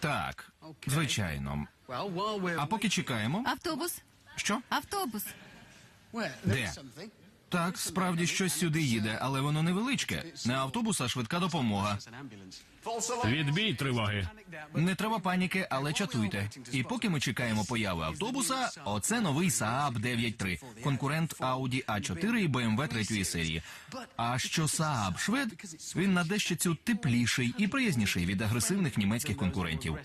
Так, звичайно. А поки чекаємо. Автобус, Що? автобус. Де? Так, справді щось сюди їде, але воно невеличке. Не автобус, а швидка допомога. Відбій тривоги. Не треба паніки, але чатуйте. І поки ми чекаємо появи автобуса, оце новий Saab 9.3, конкурент Audi A4 і BMW третьої серії. А що Saab швед, він на дещицю тепліший і приязніший від агресивних німецьких конкурентів.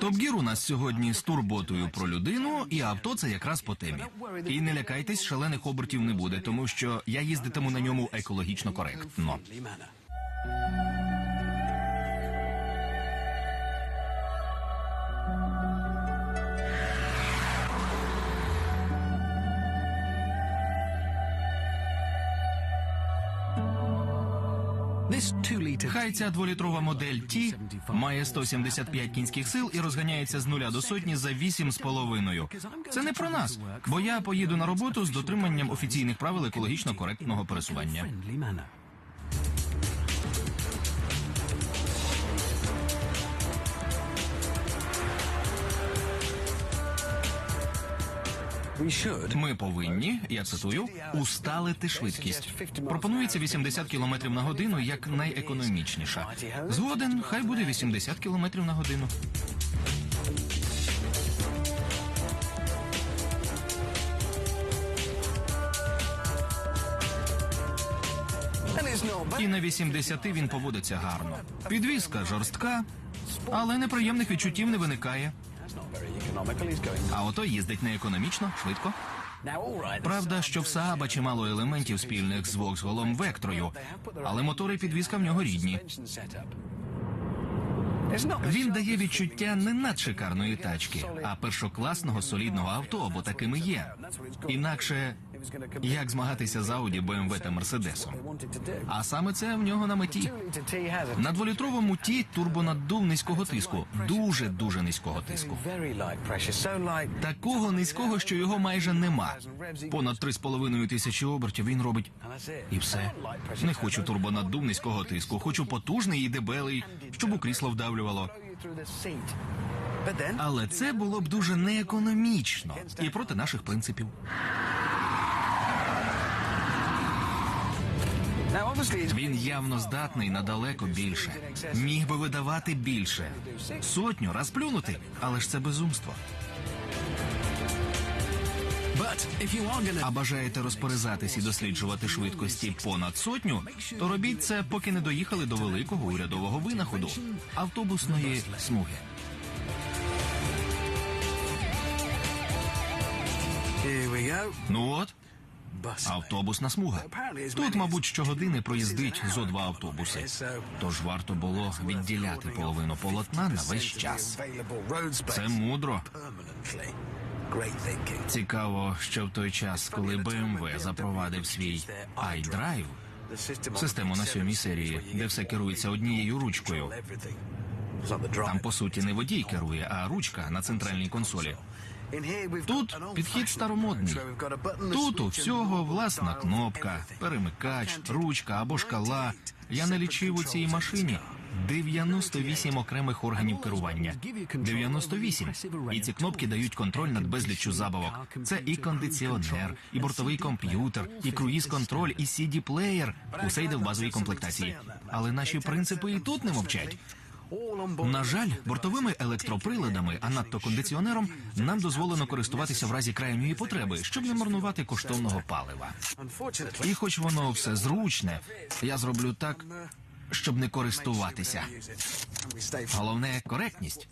Топгір у нас сьогодні з турботою про людину, і авто це якраз по темі. І не лякайтесь, шалених обертів не буде, тому що я їздитиму на ньому екологічно коректно. Хай ця дволітрова модель T має 175 кінських сил і розганяється з нуля до сотні за 8,5. Це не про нас, бо я поїду на роботу з дотриманням офіційних правил екологічно коректного пересування. Ми повинні, я цитую, усталити швидкість. Пропонується 80 км на годину як найекономічніша. Згоден, хай буде 80 км на годину. І на 80 він поводиться гарно. Підвізка жорстка, але неприємних відчуттів не виникає. А ото їздить неекономічно, швидко. Правда, що в Сааба чимало елементів спільних з Воксголом Вектрою, але мотори підвізка в нього рідні. Він дає відчуття не надшикарної тачки, а першокласного солідного авто, бо такими є. Інакше як змагатися з Ауді, БМВ та Мерседесом. А саме це в нього на меті. На дволітровому ті турбонаддув низького тиску, дуже дуже низького тиску. Такого низького, що його майже нема. Понад 3,5 тисячі обертів він робить. І все. Не хочу турбонаддув низького тиску. Хочу потужний і дебелий, щоб у крісло вдавлювало. Але це було б дуже неекономічно і проти наших принципів. Він явно здатний на далеко більше. Міг би видавати більше. Сотню раз плюнути, але ж це безумство. А бажаєте розпоризатись і досліджувати швидкості понад сотню, то робіть це, поки не доїхали до великого урядового винаходу автобусної смуги. Ну от, автобусна смуга. Тут, мабуть, щогодини проїздить зо два автобуси. Тож варто було відділяти половину полотна на весь час. Це мудро. Цікаво, що в той час, коли BMW запровадив свій iDrive, систему на сьомій серії, де все керується однією ручкою. Там, по суті, не водій керує, а ручка на центральній консолі. Тут підхід старомодний. Тут у всього власна кнопка, перемикач, ручка або шкала. Я не лічив у цій машині 98 окремих органів керування. 98. І ці кнопки дають контроль над безліччю забавок. Це і кондиціонер, і бортовий комп'ютер, і круїз-контроль, і CD-плеєр. Усе йде в базовій комплектації. Але наші принципи і тут не мовчать. На жаль, бортовими електроприладами, а надто кондиціонером, нам дозволено користуватися в разі крайньої потреби, щоб не марнувати коштовного палива. І хоч воно все зручне, я зроблю так, щоб не користуватися. Головне коректність.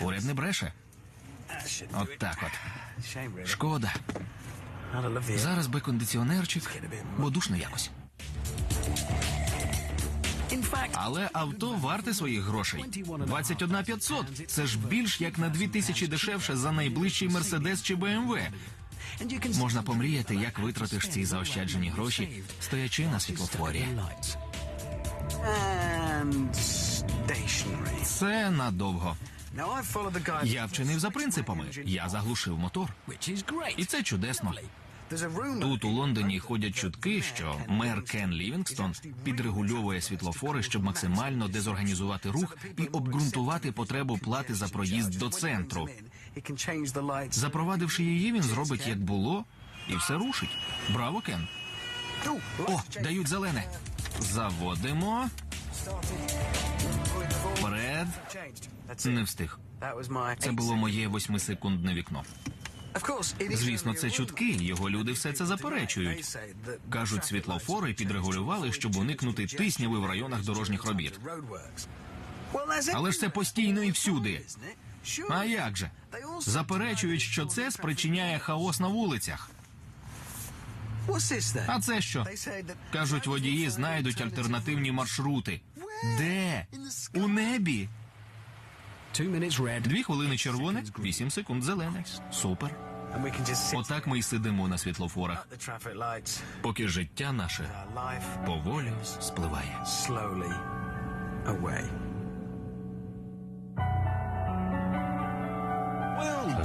Уряд не бреше. От так от. Шкода. Зараз би кондиціонерчик, бо душно якось. Але авто варте своїх грошей. 21 500 – Це ж більш як на 2 тисячі дешевше за найближчий Мерседес чи БМВ. Можна помріяти, як витратиш ці заощаджені гроші, стоячи на світлофорі. Це надовго. Я вчинив за принципами. Я заглушив мотор. І це чудесно. Тут у Лондоні ходять чутки, що мер Кен Лівінгстон підрегульовує світлофори, щоб максимально дезорганізувати рух і обґрунтувати потребу плати за проїзд до центру. Запровадивши її, він зробить як було, і все рушить. Браво, Кен. О, дають зелене. Заводимо. Вперед. Не встиг. Це було моє восьмисекундне вікно. Звісно, це чутки. Його люди все це заперечують. Кажуть, світлофори підрегулювали, щоб уникнути тисняви в районах дорожніх робіт. Але ж це постійно і всюди. А як же? Заперечують, що це спричиняє хаос на вулицях. А це що? Кажуть, водії знайдуть альтернативні маршрути. Де? У небі. Дві хвилини червоне, вісім секунд зелене. Супер. Отак ми й сидимо на світлофорах, поки життя наше поволі спливає.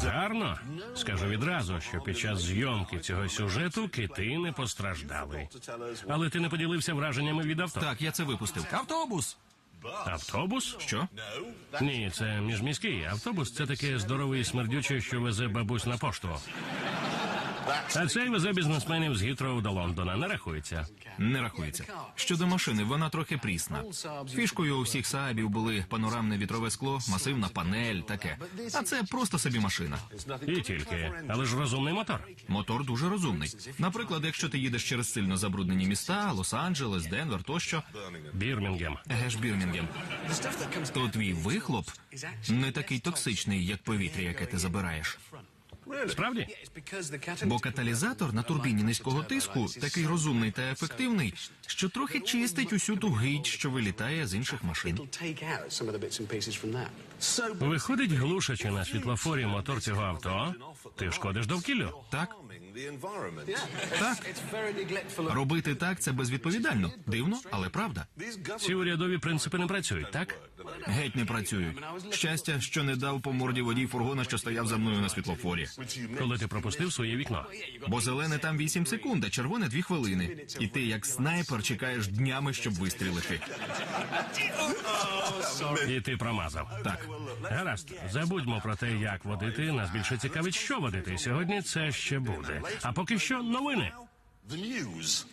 Гарно. Скажу відразу, що під час зйомки цього сюжету кити не постраждали. Але ти не поділився враженнями від авто. Так, я це випустив. Автобус. Автобус? Що? Ні, це міжміський. Автобус це таке здоровий смердюче, що везе бабусь на пошту. А цей везе бізнесменів з Гітроу до Лондона. Не рахується. Не рахується. Щодо машини, вона трохи прісна. Фішкою у всіх Саабів були панорамне вітрове скло, масивна панель, таке. А це просто собі машина. І тільки. Але ж розумний мотор. Мотор дуже розумний. Наприклад, якщо ти їдеш через сильно забруднені міста, Лос-Анджелес, Денвер тощо, Бірмінгем. еге ж Бірмінгем, то твій вихлоп не такий токсичний, як повітря, яке ти забираєш. Справді? Бо каталізатор на турбіні низького тиску такий розумний та ефективний, що трохи чистить усю ту гидь, що вилітає з інших машин. Виходить, глушачи на світлофорі мотор цього авто, ти шкодиш довкіллю. Так, так. Робити так це безвідповідально. Дивно, але правда. Ці урядові принципи не працюють, так? Геть не працюють. Щастя, що не дав по морді водій фургона, що стояв за мною на світлофорі. Коли ти пропустив своє вікно. Бо зелене там 8 секунд, а червоне 2 хвилини. І ти, як снайпер, чекаєш днями, щоб вистрілити. І ти промазав. Так, Гаразд, забудьмо про те, як водити. Нас більше цікавить, що водити. Сьогодні це ще буде. А поки що новини. The news.